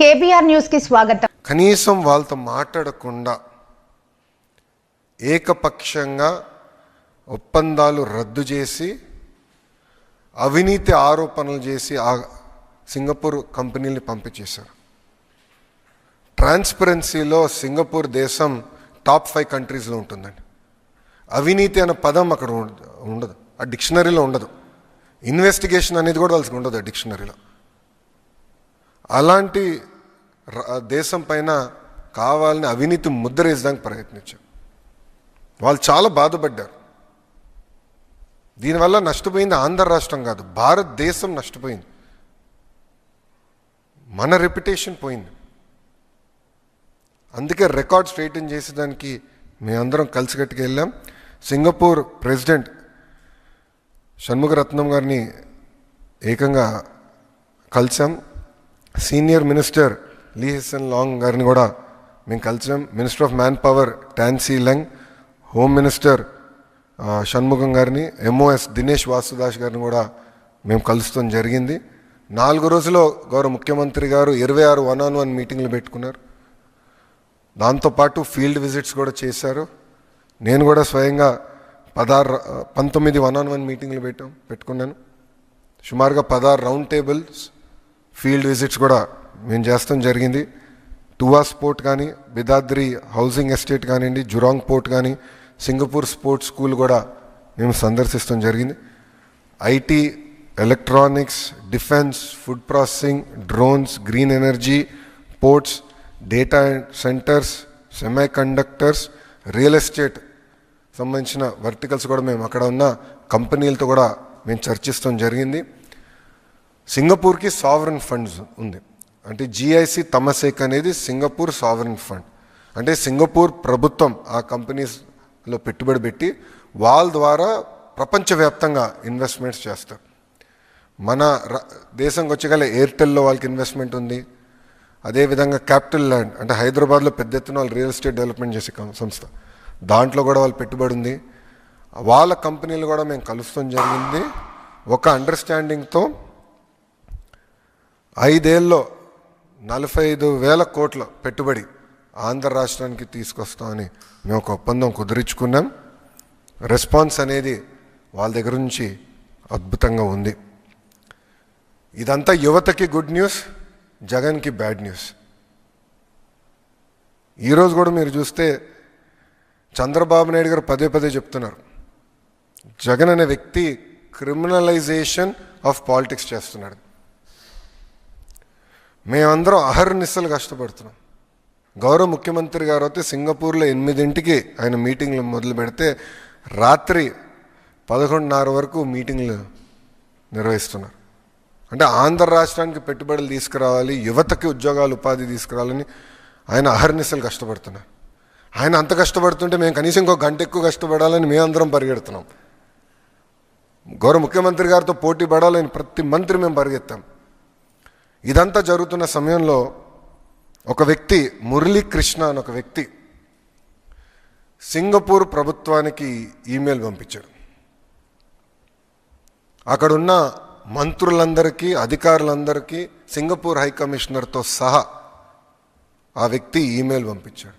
KBR న్యూస్కి స్వాగతం. కనీసం వాళ్ళతో మాట్లాడకుండా ఏకపక్షంగా ఒప్పందాలు రద్దు చేసి అవినీతి ఆరోపణలు చేసి ఆ సింగపూర్ కంపెనీని పంపించేశారు. ట్రాన్స్పరెన్సీలో సింగపూర్ దేశం టాప్ ఫైవ్ కంట్రీస్లో ఉంటుందండి. అవినీతి అనే పదం అక్కడ ఉండదు. ఆ డిక్షనరీలో ఉండదు. ఇన్వెస్టిగేషన్ అనేది కూడా వాళ్ళకి ఉండదు ఆ డిక్షనరీలో. అలాంటి దేశం పైన కావాలని అవినీతి ముద్ర ప్రయత్నించాం ప్రయత్నించారు. వాళ్ళు చాలా బాధపడ్డారు. దీనివల్ల నష్టపోయింది ఆంధ్ర రాష్ట్రం కాదు భారతదేశం నష్టపోయింది. మన రెప్యుటేషన్ పోయింది. అందుకే రికార్డ్ స్ట్రైటన్ చేసేదానికి మేమందరం కలిసికట్టుకు వెళ్ళాం. సింగపూర్ ప్రెసిడెంట్ షణ్ముఖరత్నం గారిని ఏకంగా కలిసాం. Senior minister Lee Hsien Loong గారిని కూడా మేము కలిసాం minister of manpower Tan See Leng home minister Shanmugam గారిని ఎంఓఎస్ దినేష్ వాసుదాస్ గారిని కూడా మేము కలుస్తాం జరిగింది. నాలుగు రోజుల్లో గౌరవ ముఖ్యమంత్రి గారు ఇరవై ఆరు వన్ ఆన్ వన్ మీటింగ్లు పెట్టుకున్నారు. దాంతోపాటు ఫీల్డ్ విజిట్స్ కూడా చేశారు. నేను కూడా స్వయంగా పదహారు పంతొమ్మిది వన్ ఆన్ వన్ మీటింగ్లు పెట్టాం పెట్టుకున్నాను. సుమారుగా పదహారు రౌండ్ టేబుల్స్ ఫీల్డ్ విజిట్స్ కూడా మేము చేస్తాం జరిగింది. టువాస్ పోర్ట్ కానీ బిదాద్రి హౌసింగ్ ఎస్టేట్ కానివ్వండి జురాంగ్ పోర్ట్ కానీ సింగపూర్ స్పోర్ట్స్ స్కూల్ కూడా మేము సందర్శిస్తాం జరిగింది. IT electronics defence food processing drones green energy ports data centres semiconductors real estate సంబంధించిన వర్టికల్స్ కూడా మేము అక్కడ ఉన్న కంపెనీలతో కూడా మేము చర్చిస్తాం జరిగింది. సింగపూర్కి సావరన్ ఫండ్స్ ఉంది. అంటే జిఐసి తమసేక్ అనేది సింగపూర్ సావరన్ ఫండ్ అంటే సింగపూర్ ప్రభుత్వం ఆ కంపెనీస్లో పెట్టుబడి పెట్టి వాళ్ళ ద్వారా ప్రపంచవ్యాప్తంగా ఇన్వెస్ట్మెంట్స్ చేస్తారు. మన దేశంకి వచ్చగల ఎయిర్టెల్లో వాళ్ళకి ఇన్వెస్ట్మెంట్ ఉంది. అదేవిధంగా క్యాపిటల్ ల్యాండ్ అంటే హైదరాబాద్లో పెద్ద ఎత్తున వాళ్ళు రియల్ ఎస్టేట్ డెవలప్మెంట్ చేసే సంస్థ. దాంట్లో కూడా వాళ్ళు పెట్టుబడి ఉంది. వాళ్ళ కంపెనీలు కూడా మేము కలుస్తాం జరిగింది. ఒక అండర్స్టాండింగ్తో ఐదేళ్ళలో నలభై ఐదు వేల కోట్ల పెట్టుబడి ఆంధ్ర రాష్ట్రానికి తీసుకొస్తామని మేము ఒక ఒప్పందం కుదిరించుకున్నాం. రెస్పాన్స్ అనేది వాళ్ళ దగ్గర నుంచి అద్భుతంగా ఉంది. ఇదంతా యువతకి గుడ్ న్యూస్ జగన్కి బ్యాడ్ న్యూస్. ఈరోజు కూడా మీరు చూస్తే చంద్రబాబు నాయుడు గారు పదే పదే చెప్తున్నారు. జగన్ అనే వ్యక్తి క్రిమినలైజేషన్ ఆఫ్ పాలిటిక్స్ చేస్తున్నాడు. మేమందరం అహర్నిశలు కష్టపడుతున్నాం. గౌరవ ముఖ్యమంత్రి గారు అయితే సింగపూర్లో ఎనిమిదింటికి ఆయన మీటింగ్లు మొదలు పెడితే రాత్రి పదకొండున్నర వరకు మీటింగ్లు నిర్వహిస్తున్నారు. అంటే ఆంధ్ర రాష్ట్రానికి పెట్టుబడులు తీసుకురావాలి యువతకి ఉద్యోగాలు ఉపాధి తీసుకురావాలని ఆయన అహర్నిశలు కష్టపడుతున్నారు. ఆయన అంత కష్టపడుతుంటే మేము కనీసం ఇంకో గంట ఎక్కువ కష్టపడాలని మేమందరం పరిగెడుతున్నాం. గౌరవ ముఖ్యమంత్రి గారితో పోటీ పడాలని ప్రతి మంత్రి మేము పరిగెత్తాం. ఇదంతా జరుగుతున్న సమయంలో ఒక వ్యక్తి మురళీ కృష్ణ అని ఒక వ్యక్తి సింగపూర్ ప్రభుత్వానికి ఈమెయిల్ పంపించాడు అక్కడున్న మంత్రులందరికీ అధికారులందరికీ సింగపూర్ హై కమిషనర్తో సహా ఆ వ్యక్తి ఈమెయిల్ పంపించాడు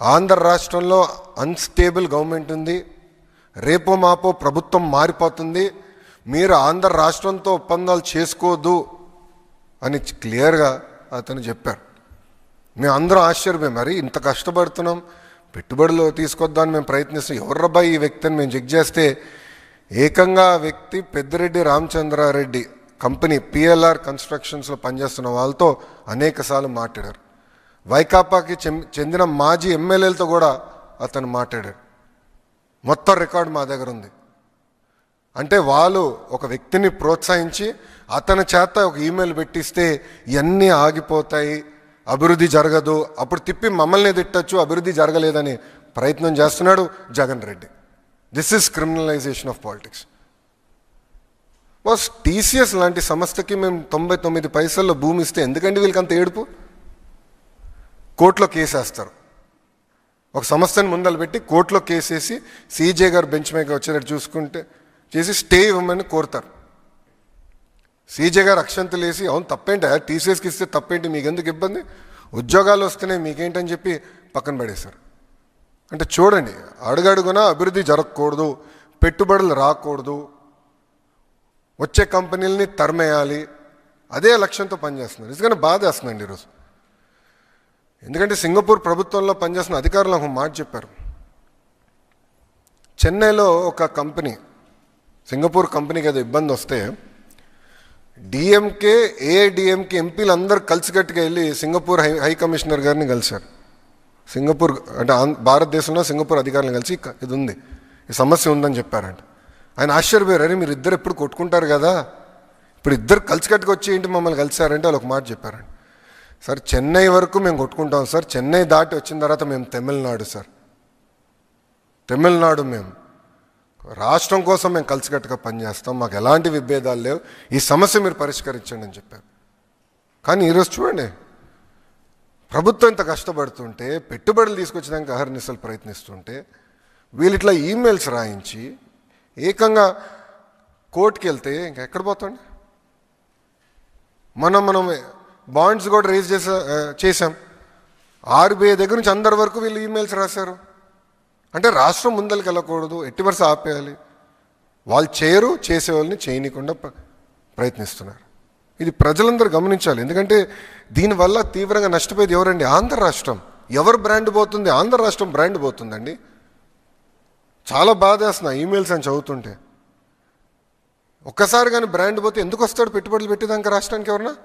ఆంధ్ర రాష్ట్రంలో అన్స్టేబుల్ గవర్నమెంట్ ఉంది. రేపో మాపో ప్రభుత్వం మారిపోతుంది. మీరు ఆంధ్ర రాష్ట్రంతో ఒప్పందాలు చేసుకోవద్దు అని క్లియర్గా అతను చెప్పారు మేము అందరం ఆశ్చర్యమే మరి ఇంత కష్టపడుతున్నాం పెట్టుబడులు తీసుకొద్దామని మేము ప్రయత్నిస్తాం ఎవర్రబ్బా ఈ వ్యక్తిని మేము చెక్ చేస్తే ఏకంగా వ్యక్తి పెద్దిరెడ్డి రామచంద్రారెడ్డి కంపెనీ పిఎల్ఆర్ కన్స్ట్రక్షన్స్లో పనిచేస్తున్న వాళ్ళతో అనేకసార్లు మాట్లాడారు. వైకాపాకి చెందిన మాజీ ఎమ్మెల్యేలతో కూడా అతను మాట్లాడారు మొత్తం రికార్డు మా దగ్గర ఉంది. అంటే వాళ్ళు ఒక వ్యక్తిని ప్రోత్సహించి అతని చేత ఒక ఈమెయిల్ పెట్టిస్తే ఇవన్నీ ఆగిపోతాయి అభివృద్ధి జరగదు. అప్పుడు తిప్పి మమ్మల్ని తిట్టచ్చు అభివృద్ధి జరగలేదని ప్రయత్నం చేస్తున్నాడు Jagan Reddy. This is criminalisation of politics boss TCS లాంటి సంస్థకి మేము తొంభై తొమ్మిది పైసల్లో భూమి ఇస్తే ఎందుకండి వీళ్ళకి అంత ఏడుపు? కోర్టులో కేసేస్తారు ఒక సంస్థని ముందలు పెట్టి కోర్టులో కేసేసి సీజే గారు బెంచ్ మీద వచ్చేటట్టు చూసుకుంటే చేసి స్టే ఇవ్వమని కోరుతారు. సీజే గారు అక్షంతలు వేసి అవును తప్పేంట? టీసీఎస్కి ఇస్తే తప్పేంటి? మీకు ఎందుకు ఇబ్బంది? ఉద్యోగాలు వస్తున్నాయి మీకేంటని చెప్పి పక్కన పడేశారు. అంటే చూడండి అడుగడుగునా అభివృద్ధి జరగకూడదు పెట్టుబడులు రాకూడదు వచ్చే కంపెనీలని తరిమేయాలి అదే లక్ష్యంతో పనిచేస్తున్నారు. ఎందుకంటే బాధ వేస్తుందండి ఈరోజు. ఎందుకంటే సింగపూర్ ప్రభుత్వంలో పనిచేస్తున్న అధికారులు ఒక మాట చెప్పారు. చెన్నైలో ఒక కంపెనీ సింగపూర్ కంపెనీకి ఏదో ఇబ్బంది వస్తే డిఎంకే ఏఐడిఎంకే ఎంపీలు అందరూ కలిసికట్టుగా వెళ్ళి సింగపూర్ హై హై కమిషనర్ గారిని కలిశారు. సింగపూర్ అంటే భారతదేశంలో సింగపూర్ అధికారులను కలిసి ఇది ఉంది ఈ సమస్య ఉందని చెప్పారంట. ఆయన ఆశ్చర్యపోయారు. అరే మీరు ఇద్దరు ఎప్పుడు కొట్టుకుంటారు కదా? ఇప్పుడు ఇద్దరు కలిసికట్టుకు వచ్చి ఏంటి మమ్మల్ని కలిశారంటే వాళ్ళు ఒక మాట చెప్పారండి సార్ చెన్నై వరకు మేము కొట్టుకుంటాం సార్. చెన్నై దాటి వచ్చిన తర్వాత మేము తమిళనాడు సార్. తమిళనాడు మేము. రాష్ట్రం కోసం మేము కలిసికట్టుగా పనిచేస్తాం మాకు ఎలాంటి విభేదాలు లేవు. ఈ సమస్య మీరు పరిష్కరించండి అని చెప్పారు. కానీ ఈరోజు చూడండి ప్రభుత్వం ఇంత కష్టపడుతుంటే పెట్టుబడులు తీసుకొచ్చడానికి అహర్నిశలు ప్రయత్నిస్తుంటే వీళ్ళిట్లా ఈమెయిల్స్ రాయించి ఏకంగా కోర్టుకి వెళ్తే ఇంకా ఎక్కడ పోతాండి మనం మనం బాండ్స్ కూడా రేజ్ చేసా చేసాం చేశాం. ఆర్బీఐ దగ్గర నుంచి అందరి వరకు వీళ్ళు ఈమెయిల్స్ రాశారు. అంటే రాష్ట్రం ముందరికి వెళ్ళకూడదు ఎట్టి వరుస ఆపేయాలి. వాళ్ళు చేయరు చేసే వాళ్ళని చేయనీయకుండా ప్ర- ప్రయత్నిస్తున్నారు. ఇది ప్రజలందరూ గమనించాలి. ఎందుకంటే దీనివల్ల తీవ్రంగా నష్టపోయేది ఎవరండి? ఆంధ్ర రాష్ట్రం. ఎవరు బ్రాండ్ పోతుంది? ఆంధ్ర రాష్ట్రం బ్రాండ్ పోతుందండి. చాలా బాధ వేస్తున్నా ఈమెయిల్స్ అని చదువుతుంటే. ఒక్కసారి కానీ బ్రాండ్ పోతే ఎందుకు వస్తాడు పెట్టుబడులు పెట్టేదానికి రాష్ట్రానికి ఎవరన్నా?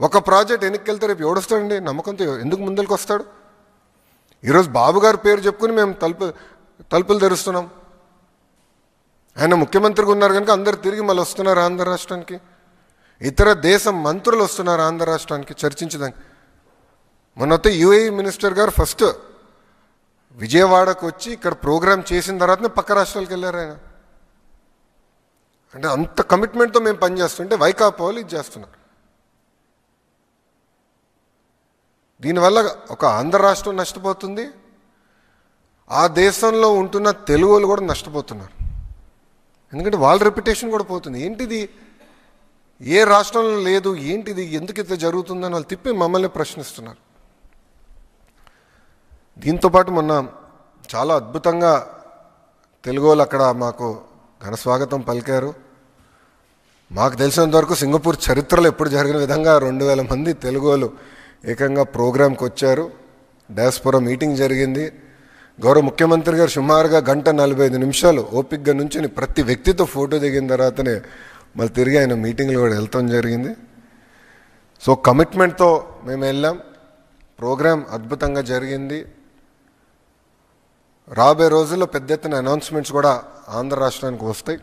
ఒక ప్రాజెక్ట్ వెనక్కి వెళ్తే రేపు ఎవడొస్తాడండి? నమ్మకంతో ఎందుకు ముందరికి వస్తాడు? ఈరోజు బాబుగారు పేరు చెప్పుకుని మేము తలుపు తలుపులు తెరుస్తున్నాం. ఆయన ముఖ్యమంత్రిగా ఉన్నారు కనుక అందరు తిరిగి మళ్ళీ వస్తున్నారు ఆంధ్ర రాష్ట్రానికి. ఇతర దేశం మంత్రులు వస్తున్నారు ఆంధ్ర రాష్ట్రానికి చర్చించడానికి. మొన్నతో యుఏఈ మినిస్టర్ గారు ఫస్ట్ విజయవాడకు వచ్చి ఇక్కడ ప్రోగ్రాం చేసిన తర్వాతనే పక్క రాష్ట్రాలకు వెళ్ళారు ఆయన. అంటే అంత కమిట్మెంట్తో మేము పనిచేస్తుంటే వైకాపా వాళ్ళు ఇది చేస్తున్నారు. దీనివల్ల ఒక ఆంధ్ర రాష్ట్రం నష్టపోతుంది. ఆ దేశంలో ఉంటున్న తెలుగు వాళ్ళు కూడా నష్టపోతున్నారు. ఎందుకంటే వాళ్ళ రెప్యుటేషన్ కూడా పోతుంది. ఏంటిది? ఏ రాష్ట్రంలో లేదు ఏంటిది ఎందుకు ఇట్లా జరుగుతుందని వాళ్ళు తిప్పి మమ్మల్ని ప్రశ్నిస్తున్నారు. దీంతోపాటు మొన్న చాలా అద్భుతంగా తెలుగు వాళ్ళు అక్కడ మాకు ఘన స్వాగతం పలికారు. మాకు తెలిసినంత వరకు సింగపూర్ చరిత్రలో ఎప్పుడు జరిగిన విధంగా రెండు వేల మంది తెలుగు వాళ్ళు ఏకంగా ప్రోగ్రాంకి వచ్చారు. డాస్పురా మీటింగ్ జరిగింది. గౌరవ ముఖ్యమంత్రి గారు సుమారుగా గంట నలభై ఐదు నిమిషాలు ఓపిక్గా నుంచి ప్రతి వ్యక్తితో ఫోటో దిగిన తర్వాతనే మళ్ళీ తిరిగి ఆయన మీటింగ్లు కూడా వెళ్తాం జరిగింది. సో కమిట్మెంట్తో మేము వెళ్ళాం. ప్రోగ్రాం అద్భుతంగా జరిగింది. రాబోయే రోజుల్లో పెద్ద ఎత్తున అనౌన్స్మెంట్స్ కూడా ఆంధ్ర రాష్ట్రానికి వస్తాయి.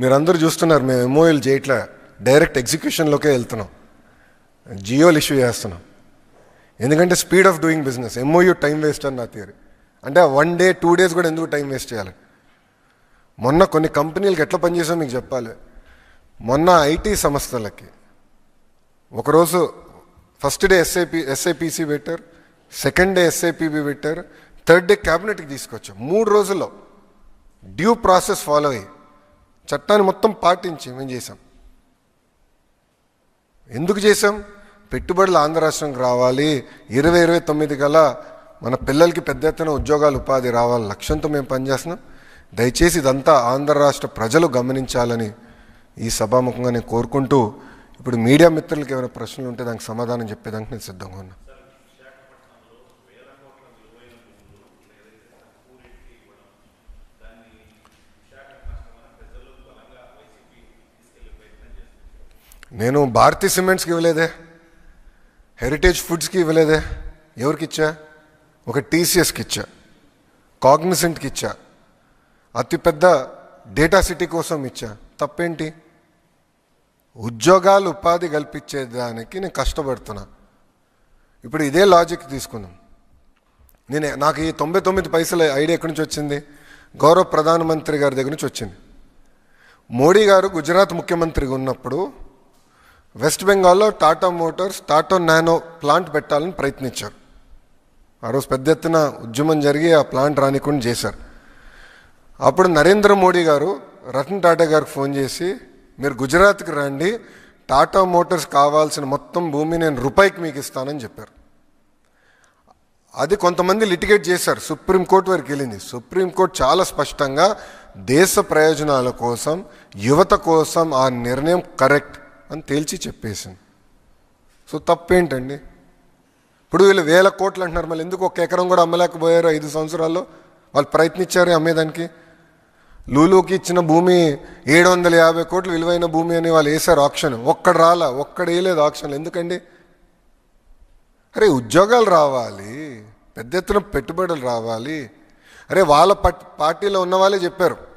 మీరందరూ చూస్తున్నారు మేము ఎంఓఎల్ చేయట్లే డైరెక్ట్ ఎగ్జిక్యూషన్లోకే వెళ్తున్నాం. జియోలు ఇష్యూ చేస్తున్నాం. ఎందుకంటే speed of doing business MOU time waste అని నా థియరీ. అంటే వన్ డే టూ డేస్ కూడా ఎందుకు టైం వేస్ట్ చేయాలి? మొన్న కొన్ని కంపెనీలకు ఎట్లా పనిచేసామో మీకు చెప్పాలి. మొన్న ఐటీ సంస్థలకి ఒకరోజు ఫస్ట్ డే ఎస్ఐపి ఎస్ఐపిసి పెట్టారు సెకండ్ డే ఎస్ఐపిబి పెట్టారు థర్డ్ డే క్యాబినెట్కి తీసుకొచ్చాం. మూడు రోజుల్లో డ్యూ ప్రాసెస్ ఫాలో అయ్యి చట్టాన్ని మొత్తం పాటించి మేము చేసాం ఎందుకు చేసాం పెట్టుబడులు ఆంధ్ర రాష్ట్రంకి రావాలి. ఇరవై ఇరవై తొమ్మిది గల మన పిల్లలకి పెద్ద ఎత్తున ఉద్యోగాలు ఉపాధి రావాలి లక్ష్యంతో మేము పనిచేస్తున్నాం. దయచేసి ఇదంతా ఆంధ్ర రాష్ట్ర ప్రజలు గమనించాలని ఈ సభాముఖంగా నేను కోరుకుంటూ ఇప్పుడు మీడియా మిత్రులకి ఏమైనా ప్రశ్నలు ఉంటే దానికి సమాధానం చెప్పేదానికి నేను సిద్ధంగా ఉన్నా. నేను భారతీ సిమెంట్స్కి ఇవ్వలేదే. హెరిటేజ్ ఫుడ్స్కి ఇవ్వలేదే. ఎవరికి ఇచ్చా ఒక టీసీఎస్కి ఇచ్చా. కాగ్నిసెంట్కి ఇచ్చా. అతిపెద్ద డేటా సిటీ కోసం ఇచ్చా. తప్పేంటి? ఉద్యోగాలు ఉపాధి కల్పించేదానికి నేను కష్టపడుతున్నా. ఇప్పుడు ఇదే లాజిక్ తీసుకుందాం. నేను నాకు ఈ తొంభై తొమ్మిది పైసల ఐడియా ఎక్కడి నుంచి వచ్చింది? గౌరవ ప్రధానమంత్రి గారి దగ్గర నుంచి వచ్చింది. మోడీ గారు గుజరాత్ ముఖ్యమంత్రిగా ఉన్నప్పుడు వెస్ట్ బెంగాల్లో Tata Motors Tata Nano plant పెట్టాలని ప్రయత్నించారు. ఆ రోజు పెద్ద ఎత్తున ఉద్యమం జరిగి ఆ ప్లాంట్ రానికుండా చేశారు. అప్పుడు నరేంద్ర మోడీ గారు రతన్ టాటా గారికి ఫోన్ చేసి మీరు గుజరాత్కి రండి టాటా మోటార్స్ కావాల్సిన మొత్తం భూమి నేను రూపాయికి మీకు ఇస్తానని చెప్పారు. అది కొంతమంది లిటిగేట్ చేశారు. సుప్రీంకోర్టు వరకు వెళ్ళింది. సుప్రీంకోర్టు చాలా స్పష్టంగా దేశ ప్రయోజనాల కోసం యువత కోసం ఆ నిర్ణయం కరెక్ట్. అని తేల్చి చెప్పేసింది. సో తప్పేంటండి? ఇప్పుడు వీళ్ళు వేల కోట్లు అంటున్నారు మళ్ళీ ఎందుకు ఒక ఎకరం కూడా అమ్మలేకపోయారు ఐదు సంవత్సరాల్లో? వాళ్ళు ప్రయత్నించారు అమ్మేదానికి. లూలుకి ఇచ్చిన భూమి ఏడు వందల యాభై కోట్లు విలువైన భూమి అని వాళ్ళు వేశారు ఆప్షన్ ఒక్కడు రాలా ఒక్కడు వేయలేదు ఆప్షన్లు ఎందుకండి? అరే ఉద్యోగాలు రావాలి పెద్ద ఎత్తున పెట్టుబడులు రావాలి. అరే వాళ్ళ పార్టీలో ఉన్న వాళ్ళే చెప్పారు.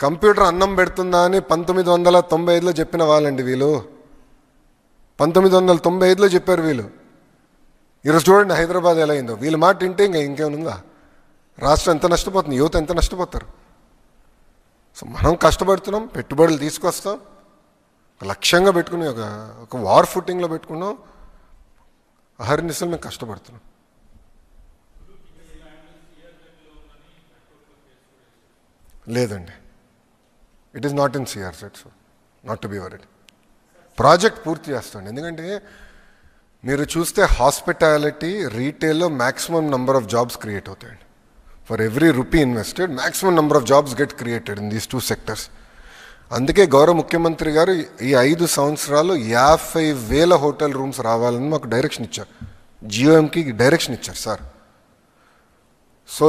కంప్యూటర్ అన్నం పెడుతుందా అని పంతొమ్మిది వందల తొంభై ఐదులో చెప్పిన వాళ్ళండి వీళ్ళు. పంతొమ్మిది వందల తొంభై ఐదులో చెప్పారు వీళ్ళు. ఈరోజు చూడండి హైదరాబాద్ ఎలా అయిందో. వీళ్ళ మాట వింటే ఇంకా ఇంకేముందా? రాష్ట్రం ఎంత నష్టపోతుంది? యువత ఎంత నష్టపోతారు? సో మనం కష్టపడుతున్నాం పెట్టుబడులు తీసుకొస్తాం. ఒక లక్ష్యంగా పెట్టుకుని ఒక ఒక వార్ ఫుటింగ్లో పెట్టుకున్నాం. అహర్నిశలు మేము కష్టపడుతున్నాం. లేదండి. It is not in CR set so not to be worried project పూర్తి చేస్తుంది ఎందుకంటే మీరు చూస్తే hospitality రీటైల్లో maximum number of jobs create అవుతాయండి. For every rupee invested maximum number of jobs get created in these two sectors అందుకే గౌరవ ముఖ్యమంత్రి గారు ఈ ఐదు సంవత్సరాలు యాభై వేల హోటల్ రూమ్స్ రావాలని మాకు డైరెక్షన్ ఇచ్చారు. జియోఎంకి డైరెక్షన్ ఇచ్చారు సార్ సో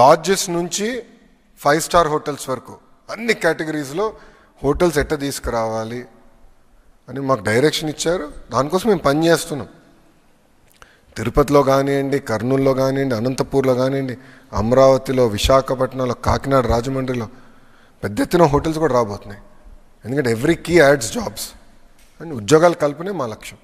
లాడ్జెస్ నుంచి ఫైవ్ స్టార్ హోటల్స్ వరకు అన్ని కేటగిరీస్లో హోటల్స్ ఎట్ట తీసుకురావాలి అని మాకు డైరెక్షన్ ఇచ్చారు. దానికోసం మేము పని చేస్తున్నాం. తిరుపతిలో కానివ్వండి కర్నూలులో కానివ్వండి అనంతపూర్లో కానివ్వండి అమరావతిలో విశాఖపట్నంలో కాకినాడ రాజమండ్రిలో పెద్ద ఎత్తున హోటల్స్ కూడా రాబోతున్నాయి. ఎందుకంటే every key adds jobs. And ఉద్యోగాలు కల్పనే మా లక్ష్యం.